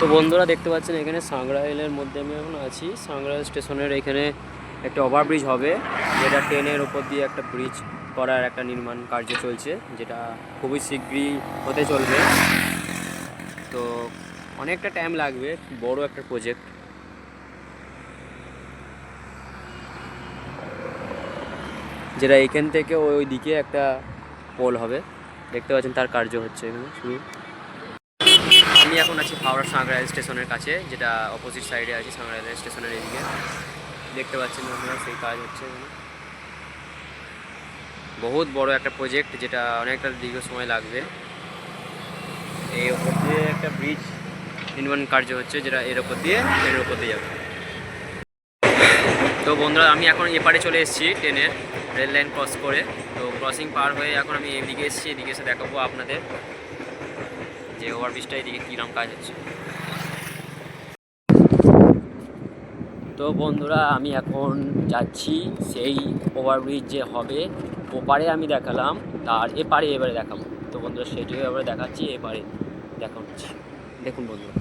তো বন্ধুরা দেখতে পাচ্ছেন, এখানে সাংগ্রাইলের মধ্যে আমি এখন আছি। সাংগ্রাইল স্টেশনের এখানে একটা ওভারব্রিজ হবে, যেটা ট্রেনের ওপর দিয়ে একটা ব্রিজ করার একটা নির্মাণ কার্য চলছে, যেটা খুবই শীঘ্রই হতে চলবে। তো অনেকটা টাইম লাগবে, বড় একটা প্রজেক্ট যেটা এখান থেকে ওই দিকে একটা পোল হবে। দেখতে পাচ্ছেন তার কার্য হচ্ছে এখানে শুরু। আমি এখন আছি হাওড়া সাংগ্রাইল স্টেশনের কাছে, যেটা অপোজিট সাইডে আছে সাংগ্রাইল স্টেশনের এদিকে। দেখতে পাচ্ছেন আপনারা সেই কাজ হচ্ছে বহুত বড় একটা প্রজেক্ট যেটা অনেকটা দীর্ঘ সময় লাগবে। এই ওপর দিয়ে একটা ব্রিজ নির্মাণ কার্য হচ্ছে, যেটা এর ওপর দিয়ে ট্রেনের ওপর দিয়ে যাবে। তো বন্ধুরা, আমি এখন এপারে চলে এসেছি ট্রেনের রেল লাইন ক্রস করে। তো ক্রসিং পার হয়ে এখন আমি এদিকে এসেছি, এদিকে এসে দেখাবো আপনাদের। যে ওভারব্রিজটা এদিকে কীরকম কাজ হচ্ছে। তো বন্ধুরা, আমি এখন যাচ্ছি সেই ওভারব্রিজ যে হবে, ওপারে আমি দেখালাম, তার এপারে এবারে দেখাবো। তো বন্ধুরা, সেটিও এবারে দেখাচ্ছি, এপারে হচ্ছে দেখুন বন্ধুরা।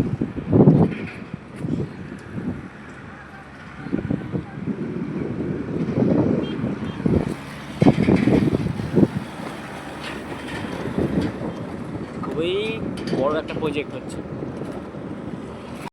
খুবই বড় একটা প্রজেক্ট হচ্ছে।